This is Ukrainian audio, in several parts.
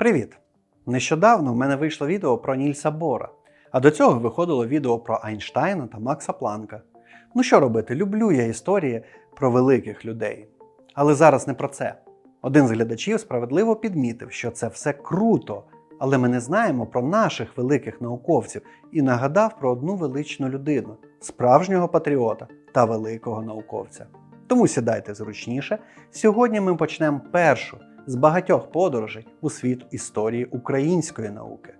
Привіт! Нещодавно в мене вийшло відео про Нільса Бора, а до цього виходило відео про Айнштайна та Макса Планка. Ну що робити, люблю я історії про великих людей. Але зараз не про це. Один з глядачів справедливо підмітив, що це все круто, але ми не знаємо про наших великих науковців і нагадав про одну величну людину, справжнього патріота та великого науковця. Тому сідайте зручніше. Сьогодні ми почнемо першу з багатьох подорожей у світ історії української науки.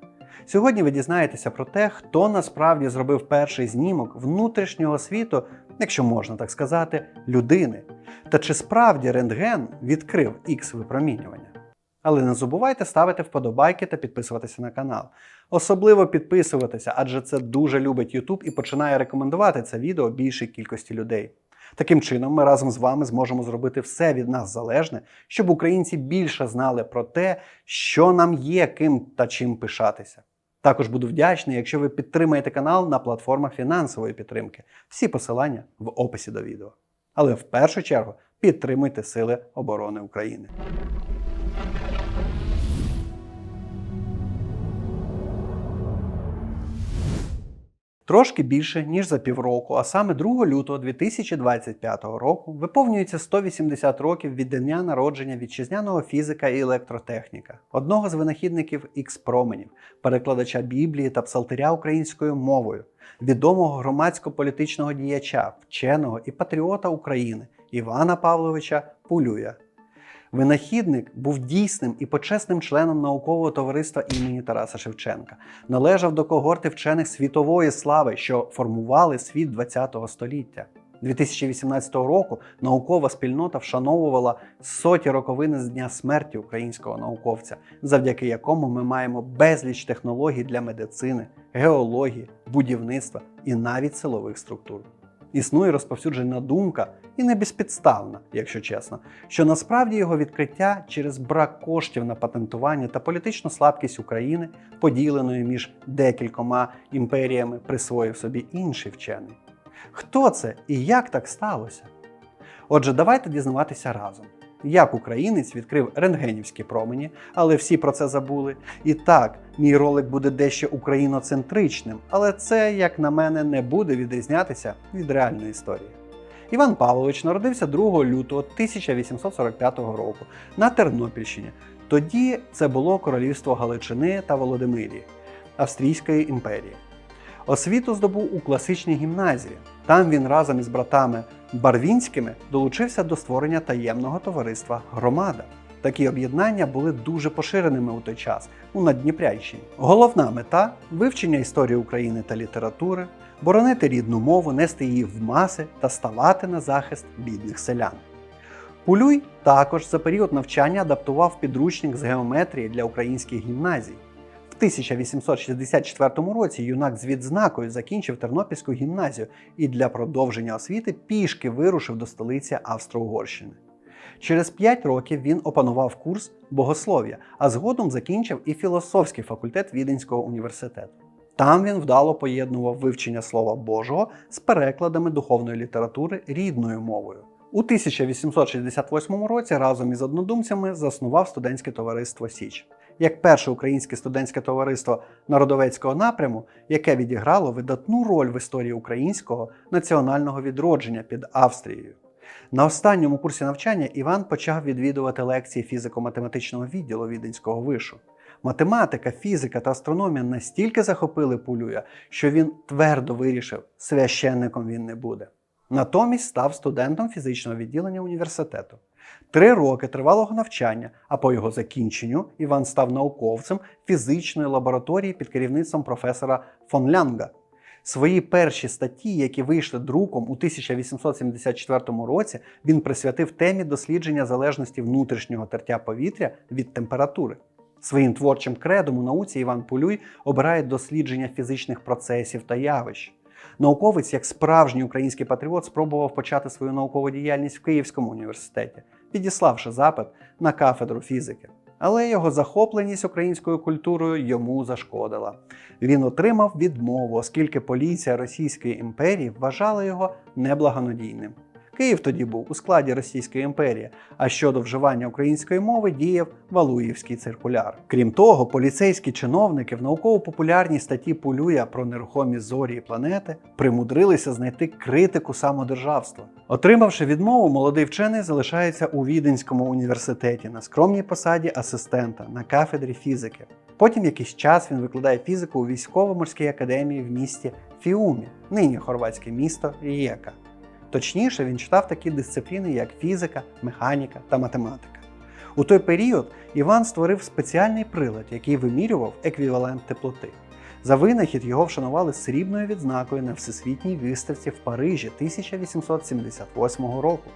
Сьогодні ви дізнаєтеся про те, хто насправді зробив перший знімок внутрішнього світу, якщо можна так сказати, людини, та чи справді рентген відкрив ікс випромінювання. Але не забувайте ставити вподобайки та підписуватися на канал. Особливо підписуватися, адже це дуже любить YouTube і починає рекомендувати це відео більшій кількості людей. Таким чином, ми разом з вами зможемо зробити все від нас залежне, щоб українці більше знали про те, що нам є ким та чим пишатися. Також буду вдячний, якщо ви підтримаєте канал на платформах фінансової підтримки. Всі посилання в описі до відео. Але в першу чергу підтримуйте Сили оборони України. Трошки більше ніж за півроку, а саме 2 лютого 2025 року, виповнюється 180 років від дня народження вітчизняного фізика і електротехніка, одного з винахідників ікс-променів, перекладача Біблії та псалтиря українською мовою, відомого громадсько-політичного діяча, вченого і патріота України Івана Павловича Пулюя. Винахідник був дійсним і почесним членом наукового товариства імені Тараса Шевченка, належав до когорти вчених світової слави, що формували світ ХХ століття. 2018 року наукова спільнота вшановувала соті роковини з дня смерті українського науковця, завдяки якому ми маємо безліч технологій для медицини, геології, будівництва і навіть силових структур. Існує розповсюджена думка, і не безпідставна, якщо чесно, що насправді його відкриття через брак коштів на патентування та політичну слабкість України, поділеної між декількома імперіями, присвоїв собі інший вчений. Хто це і як так сталося? Отже, давайте дізнаватися разом. Як українець відкрив рентгенівські промені, але всі про це забули. І так, мій ролик буде дещо україноцентричним, але це, як на мене, не буде відрізнятися від реальної історії. Іван Павлович народився 2 лютого 1845 року на Тернопільщині. Тоді це було королівство Галичини та Володимирії Австрійської імперії. Освіту здобув у класичній гімназії. Там він разом із братами Барвінськими долучився до створення таємного товариства Громада. Такі об'єднання були дуже поширеними у той час у Наддніпрянщині. Головна мета вивчення історії України та літератури, боронити рідну мову, нести її в маси та ставати на захист бідних селян. Пулюй також за період навчання адаптував підручник з геометрії для українських гімназій. В 1864 році юнак з відзнакою закінчив Тернопільську гімназію і для продовження освіти пішки вирушив до столиці Австро-Угорщини. Через 5 років він опанував курс богослов'я, а згодом закінчив і філософський факультет Віденського університету. Там він вдало поєднував вивчення Слова Божого з перекладами духовної літератури рідною мовою. У 1868 році разом із однодумцями заснував студентське товариство Січ як перше українське студентське товариство народовецького напряму, яке відіграло видатну роль в історії українського національного відродження під Австрією. На останньому курсі навчання Іван почав відвідувати лекції фізико-математичного відділу Віденського вишу. Математика, фізика та астрономія настільки захопили Пулюя, що він твердо вирішив, священником він не буде. Натомість став студентом фізичного відділення університету. Три роки тривалого навчання, а по його закінченню Іван став науковцем фізичної лабораторії під керівництвом професора фон Лянга. Свої перші статті, які вийшли друком у 1874 році, він присвятив темі дослідження залежності внутрішнього тертя повітря від температури. Своїм творчим кредом у науці Іван Полюй обирає дослідження фізичних процесів та явищ. Науковець, як справжній український патріот, спробував почати свою наукову діяльність в Київському університеті, підіславши запит на кафедру фізики. Але його захопленість українською культурою йому зашкодила. Він отримав відмову, оскільки поліція Російської імперії вважала його неблагонадійним. Київ тоді був у складі Російської імперії, а щодо вживання української мови діяв Валуївський циркуляр. Крім того, поліцейські чиновники в науково-популярній статті Пулюя про нерухомі зорі і планети примудрилися знайти критику самодержавства. Отримавши відмову, молодий вчений залишається у Віденському університеті на скромній посаді асистента на кафедрі фізики. Потім якийсь час він викладає фізику у військово-морській академії в місті Фіумі, нині хорватське місто Рієка. Точніше, він читав такі дисципліни, як фізика, механіка та математика. У той період Іван створив спеціальний прилад, який вимірював еквівалент теплоти. За винахід його вшанували срібною відзнакою на всесвітній виставці в Парижі 1878 року.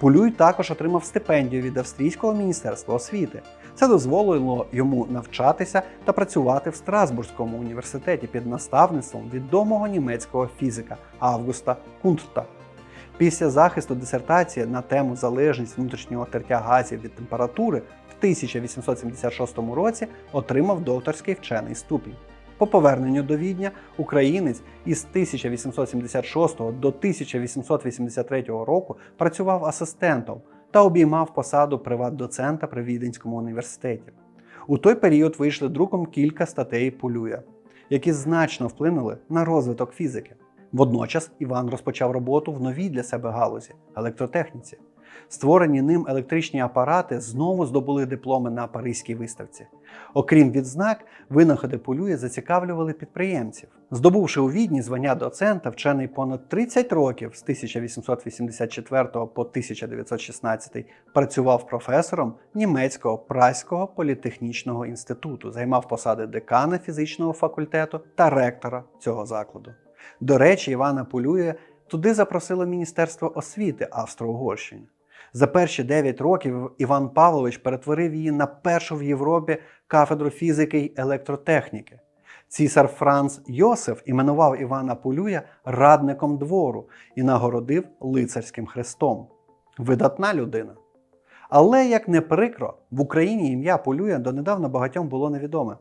Пулюй також отримав стипендію від Австрійського міністерства освіти. Це дозволило йому навчатися та працювати в Страсбурзькому університеті під наставництвом відомого німецького фізика Августа Кунтта. Після захисту дисертації на тему залежність внутрішнього тертя газів від температури в 1876 році отримав докторський вчений ступінь. По поверненню до Відня українець із 1876 до 1883 року працював асистентом та обіймав посаду приват-доцента при Віденському університеті. У той період вийшли друком кілька статей Пулюя, які значно вплинули на розвиток фізики. Водночас Іван розпочав роботу в новій для себе галузі електротехніці. Створені ним електричні апарати знову здобули дипломи на Паризькій виставці. Окрім відзнак, винаходи Полює зацікавлювали підприємців. Здобувши у Відні звання доцента, вчений понад 30 років з 1884 по 1916 працював професором німецького Праського політехнічного інституту, займав посади декана фізичного факультету та ректора цього закладу. До речі, Івана Полює туди запросило Міністерство освіти Австро-Угорщини. За перші 9 років Іван Павлович перетворив її на першу в Європі кафедру фізики й електротехніки. Цісар Франц Йосиф іменував Івана Полюя радником двору і нагородив лицарським хрестом. Видатна людина. Але, як не прикро, в Україні ім'я Полюя донедавна багатьом було невідоме.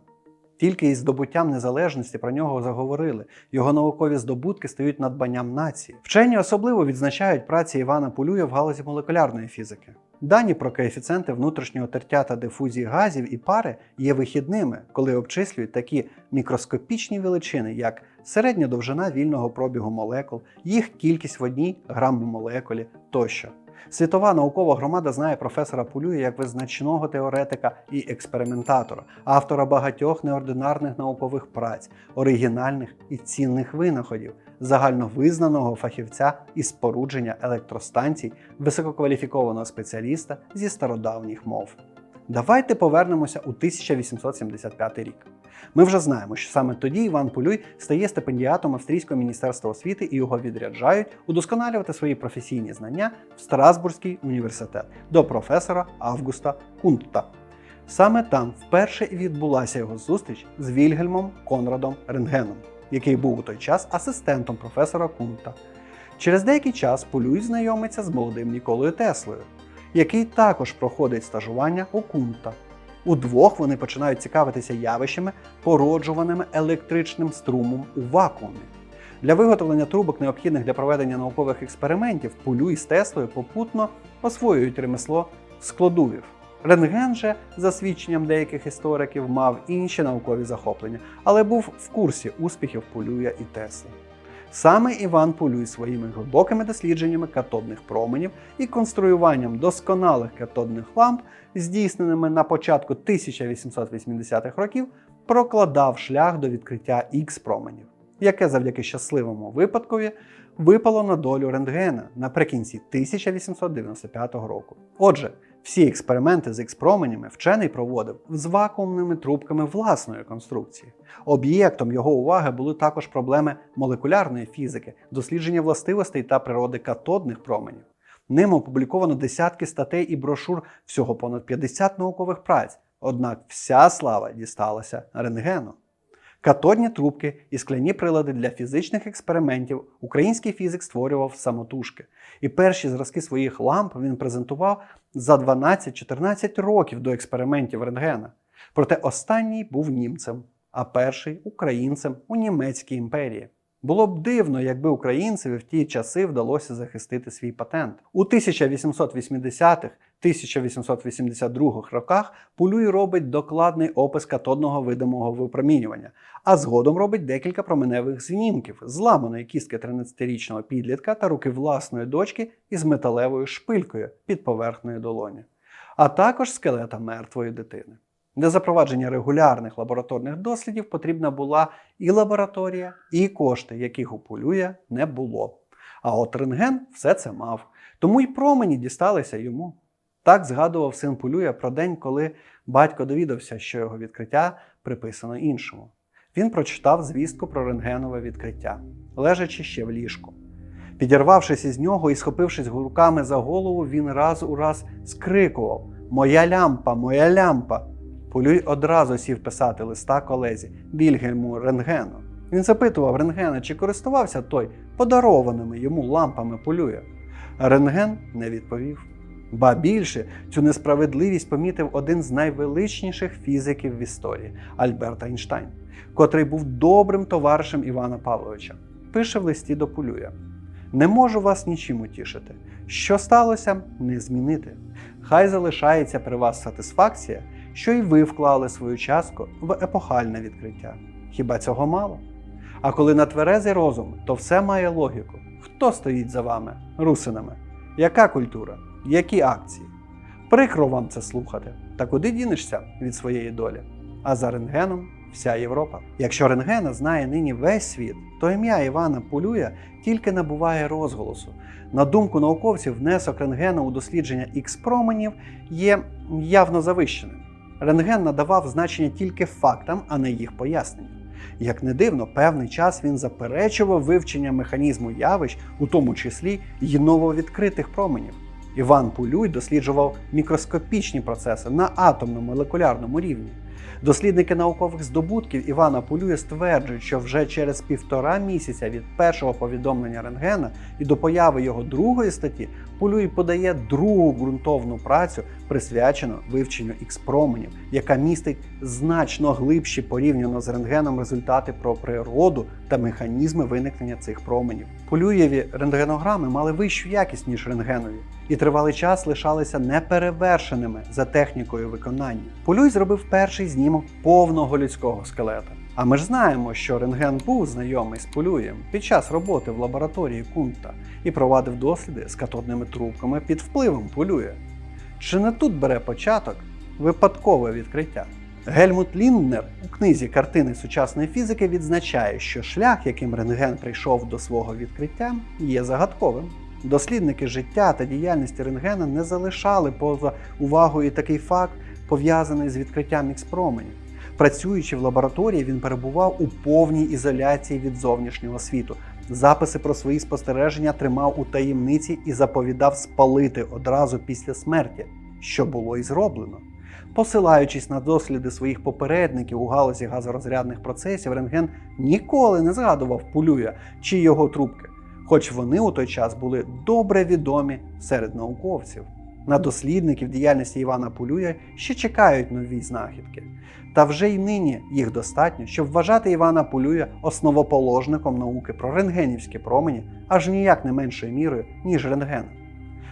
Тільки із здобуттям незалежності про нього заговорили. Його наукові здобутки стають надбанням нації. Вчені особливо відзначають праці Івана Полюя в галузі молекулярної фізики. Дані про коефіцієнти внутрішнього тертя та дифузії газів і пари є вихідними, коли обчислюють такі мікроскопічні величини, як середня довжина вільного пробігу молекул, їх кількість в одній граммолекулі тощо. Світова наукова громада знає професора Пулюя як визначного теоретика і експериментатора, автора багатьох неординарних наукових праць, оригінальних і цінних винаходів, загальновизнаного фахівця із спорудження електростанцій, висококваліфікованого спеціаліста зі стародавніх мов. Давайте повернемося у 1875 рік. Ми вже знаємо, що саме тоді Іван Полюй стає стипендіатом Австрійського міністерства освіти і його відряджають удосконалювати свої професійні знання в Страсбурзький університет до професора Августа Кунтта. Саме там вперше і відбулася його зустріч з Вільгельмом Конрадом Рентгеном, який був у той час асистентом професора Кунта. Через деякий час Полюй знайомиться з молодим Ніколою Теслою, який також проходить стажування у Кунта. Удвох вони починають цікавитися явищами, породжуваними електричним струмом у вакуумі. Для виготовлення трубок, необхідних для проведення наукових експериментів, Пулюй з Теслою попутно освоюють ремесло складувів. Рентген же, за свідченням деяких істориків, мав інші наукові захоплення, але був в курсі успіхів Пулюя і Тесли. Саме Іван Пулюй своїми глибокими дослідженнями катодних променів і конструюванням досконалих катодних ламп, здійсненими на початку 1880-х років, прокладав шлях до відкриття х променів, яке завдяки щасливому випадкові випало на долю рентгена наприкінці 1895 року. Отже, всі експерименти з ікс-променями вчений проводив з вакуумними трубками власної конструкції. Об'єктом його уваги були також проблеми молекулярної фізики, дослідження властивостей та природи катодних променів. Ним опубліковано десятки статей і брошур, всього понад 50 наукових праць. Однак вся слава дісталася рентгену. Катодні трубки і скляні прилади для фізичних експериментів український фізик створював самотужки. І перші зразки своїх ламп він презентував за 12-14 років до експериментів рентгена. Проте останній був німцем, а перший українцем у Німецькій імперії. Було б дивно, якби українцеві в ті часи вдалося захистити свій патент. У 1880-х 1882 роках Пулюй робить докладний опис катодного видимого випромінювання, а згодом робить декілька променевих знімків зламаної кістки 13-річного підлітка та руки власної дочки із металевою шпилькою під поверхнею долоні, а також скелета мертвої дитини. Для запровадження регулярних лабораторних дослідів потрібна була і лабораторія, і кошти, яких у Пулюя не було. А от рентген все це мав, тому й промені дісталися йому. Так згадував син Пулюя про день, коли батько довідався, що його відкриття приписано іншому. Він прочитав звістку про рентгенове відкриття, лежачи ще в ліжку. Підірвавшись із нього і схопившись руками за голову, він раз у раз скрикував: Моя лямпа, моя лямпа! Пулюй одразу сів писати листа колезі Вільгельму Рентгену. Він запитував Рентгена, чи користувався той подарованими йому лампами Пулюя. Рентген не відповів. Ба більше цю несправедливість помітив один з найвеличніших фізиків в історії Альберт Айнштайн, котрий був добрим товаришем Івана Павловича. Пише в листі до Пулюя: Не можу вас нічим утішити. Що сталося, не змінити. Хай залишається при вас сатисфакція, що і ви вклали свою частку в епохальне відкриття. Хіба цього мало? А коли на тверезий розум, то все має логіку. Хто стоїть за вами, русинами? Яка культура? Які акції? Прикро вам це слухати. Та куди дінешся від своєї долі? А за рентгеном вся Європа. Якщо рентгена знає нині весь світ, то ім'я Івана Полюя тільки набуває розголосу. На думку науковців, внесок рентгена у дослідження ікс-променів є явно завищеним. Рентген надавав значення тільки фактам, а не їх поясненням. Як не дивно, певний час він заперечував вивчення механізму явищ, у тому числі й нововідкритих променів. Іван Пулюй досліджував мікроскопічні процеси на атомно-молекулярному рівні. Дослідники наукових здобутків Івана Пулюя стверджують, що вже через півтора місяця від першого повідомлення рентгена і до появи його другої статті Пулюй подає другу ґрунтовну працю, присвячену вивченню ікс-променів, яка містить значно глибші порівняно з рентгеном результати про природу та механізми виникнення цих променів. Полюєві рентгенограми мали вищу якість ніж рентгенові, і тривалий час лишалися неперевершеними за технікою виконання. Полюй зробив перший знімок повного людського скелета. А ми ж знаємо, що рентген був знайомий з Полюєм під час роботи в лабораторії Кунта і провадив досліди з катодними трубками під впливом Полюя. Чи не тут бере початок випадкове відкриття? Гельмут Лінднер у книзі картини сучасної фізики відзначає, що шлях, яким рентген прийшов до свого відкриття, є загадковим. Дослідники життя та діяльності рентгена не залишали поза увагою такий факт, пов'язаний з відкриттям ікс-променів. Працюючи в лабораторії, він перебував у повній ізоляції від зовнішнього світу. Записи про свої спостереження тримав у таємниці і заповідав спалити одразу після смерті, що було і зроблено. Посилаючись на досліди своїх попередників у галузі газорозрядних процесів, рентген ніколи не згадував Пулюя чи його трубки, хоч вони у той час були добре відомі серед науковців. На дослідників діяльності Івана Пулюя ще чекають нові знахідки. Та вже й нині їх достатньо, щоб вважати Івана Пулюя основоположником науки про рентгенівські промені аж ніяк не меншою мірою, ніж рентген.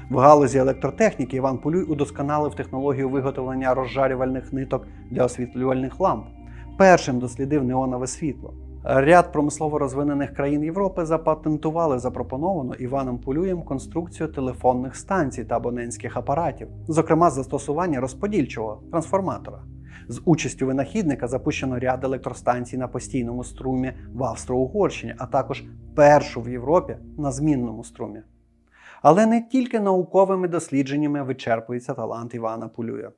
В галузі електротехніки Іван Полюй удосконалив технологію виготовлення розжарювальних ниток для освітлювальних ламп. Першим дослідив неонове світло. Ряд промислово розвинених країн Європи запатентували запропоновану Іваном Полюєм конструкцію телефонних станцій та абонентських апаратів, зокрема застосування розподільчого трансформатора. З участю винахідника запущено ряд електростанцій на постійному струмі в Австро-Угорщині, а також першу в Європі на змінному струмі. Але не тільки науковими дослідженнями вичерпується талант Івана Пулюя.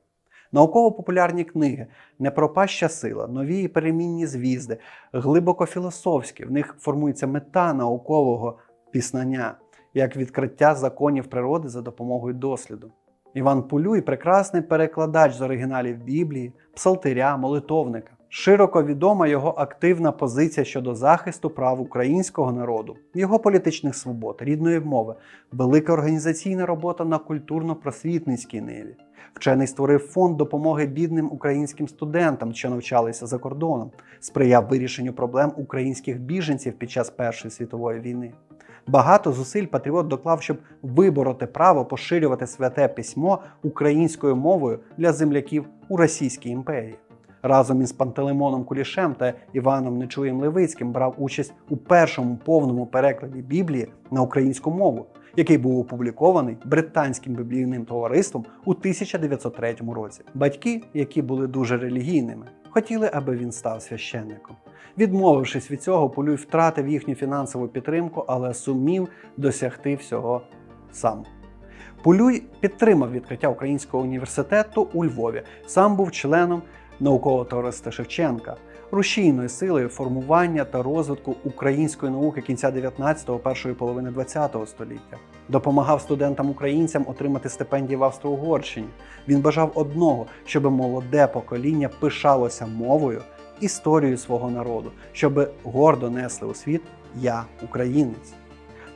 Науково-популярні книги, непропаща сила, нові і перемінні звізди, глибоко філософські. В них формується мета наукового пізнання, як відкриття законів природи за допомогою досліду. Іван Пулюй прекрасний перекладач з оригіналів Біблії, псалтиря, молитовника. Широко відома його активна позиція щодо захисту прав українського народу, його політичних свобод, рідної мови, велика організаційна робота на культурно-просвітницькій ниві. Вчений створив фонд допомоги бідним українським студентам, що навчалися за кордоном, сприяв вирішенню проблем українських біженців під час Першої світової війни. Багато зусиль патріот доклав, щоб вибороти право поширювати святе письмо українською мовою для земляків у Російській імперії. Разом із Пантелеймоном Кулішем та Іваном Нечуєм Левицьким брав участь у першому повному перекладі Біблії на українську мову, який був опублікований британським біблійним товариством у 1903 році. Батьки, які були дуже релігійними, хотіли, аби він став священником. Відмовившись від цього, Полюй втратив їхню фінансову підтримку, але сумів досягти всього сам. Полюй підтримав відкриття Українського університету у Львові. Сам був членом наукового товариства Шевченка, рушійною силою формування та розвитку української науки кінця 19-го, першої половини 20-го століття. Допомагав студентам-українцям отримати стипендії в Австро-Угорщині. Він бажав одного, щоб молоде покоління пишалося мовою, історією свого народу, щоб гордо несли у світ Я українець.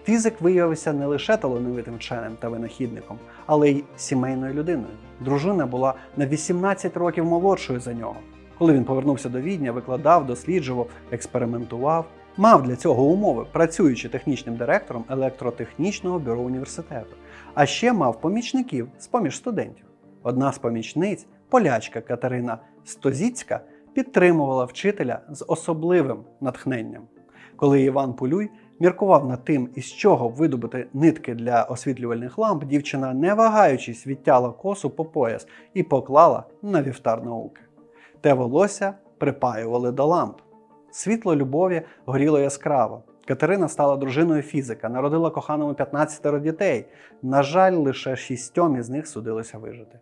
Фізик виявився не лише талановитим вченим та винахідником, але й сімейною людиною. Дружина була на 18 років молодшою за нього. Коли він повернувся до Відня, викладав, досліджував, експериментував, мав для цього умови, працюючи технічним директором електротехнічного бюро університету. А ще мав помічників з поміж студентів. Одна з помічниць, полячка Катерина Стозіцька, підтримувала вчителя з особливим натхненням. Коли Іван Полюй міркував над тим, із чого видобути нитки для освітлювальних ламп, дівчина, не вагаючись, відтяла косу по пояс і поклала на вівтар науки. Те волосся припаювали до ламп. Світло любові горіло яскраво. Катерина стала дружиною фізика, народила коханому 15 дітей. На жаль, лише шістьом із них судилося вижити.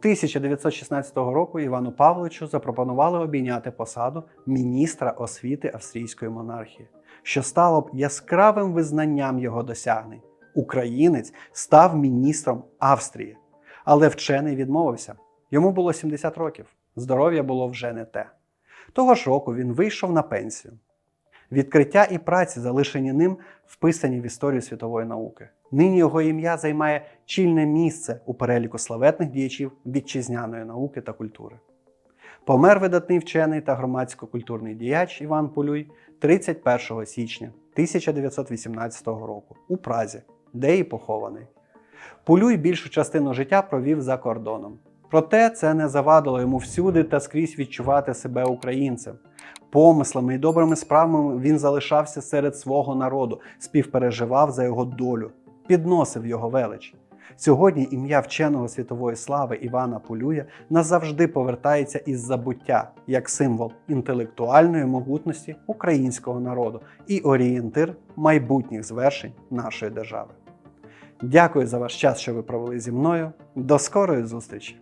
1916 року Івану Павловичу запропонували обійняти посаду міністра освіти австрійської монархії, що стало б яскравим визнанням його досягнень. Українець став міністром Австрії, але вчений відмовився. Йому було 70 років, здоров'я було вже не те. Того ж року він вийшов на пенсію. Відкриття і праці, залишені ним, вписані в історію світової науки. Нині його ім'я займає чільне місце у переліку славетних діячів вітчизняної науки та культури. Помер видатний вчений та громадсько-культурний діяч Іван Полюй 31 січня 1918 року у Празі, де і похований. Полюй більшу частину життя провів за кордоном. Проте це не завадило йому всюди та скрізь відчувати себе українцем. Помислами і добрими справами він залишався серед свого народу, співпереживав за його долю, підносив його велич. Сьогодні ім'я вченого світової слави Івана Полюя назавжди повертається із забуття як символ інтелектуальної могутності українського народу і орієнтир майбутніх звершень нашої держави. Дякую за ваш час, що ви провели зі мною. До скорої зустрічі!